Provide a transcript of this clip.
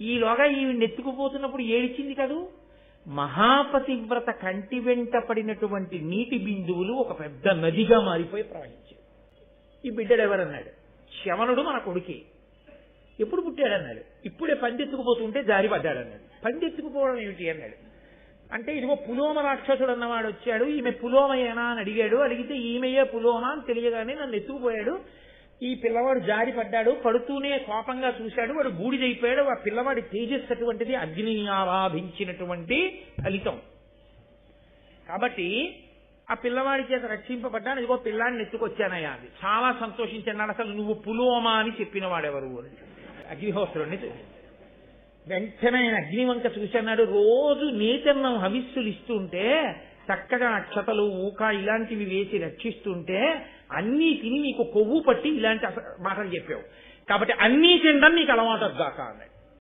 ఈలోగా ఈవిడ నెత్తుకుపోతున్నప్పుడు ఏడిచింది కదూ? మహాపతివ్రత కంటి వెంట పడినటువంటి నీటి బిందువులు ఒక పెద్ద నదిగా మారిపోయి ప్రవహించాయి. ఈ బిడ్డడు ఎవరన్నాడు? శవనుడు మన కొడుకే. ఎప్పుడు పుట్టాడన్నాడు? ఇప్పుడే పండెత్తుకుపోతుంటే జారి పడ్డాడన్నాడు. పండెత్తుకుపోవడం ఏమిటి అన్నాడు. అంటే ఇదిగో పులోమ రాక్షసుడు అన్నవాడు వచ్చాడు ఈమె పులోమయేనా అని అడిగాడు. అడిగితే ఈమెయే పులోమ అని తెలియగానే నన్ను ఎత్తుకుపోయాడు. ఈ పిల్లవాడు జారి పడ్డాడు పడుతూనే కోపంగా చూశాడు వాడు బూడిదైపోయాడు ఆ పిల్లవాడి తేజస్సు అటువంటిది అగ్నిని ఆరాధించినటువంటి ఫలితం. కాబట్టి ఆ పిల్లవాడి చేత రక్షింపబడ్డాను ఇదిగో పిల్లాన్ని ఎత్తుకొచ్చానయ్యా అది చాలా సంతోషించాడు అసలు నువ్వు పులోమా అని చెప్పిన వాడెవరు అని. అగ్నిహోత్రుడిని వెంటనే ఆయన అగ్నివంక చూసన్నాడు రోజు నీతన్నం హవిస్సులు ఇస్తుంటే చక్కగా అక్షతలు ఊక ఇలాంటివి వేసి రక్షిస్తుంటే అన్నీ తిని నీకు కొవ్వు పట్టి ఇలాంటి మాటలు చెప్పావు. కాబట్టి అన్నీ తినడం నీకు అలవాటు దాకా అన్నాడు.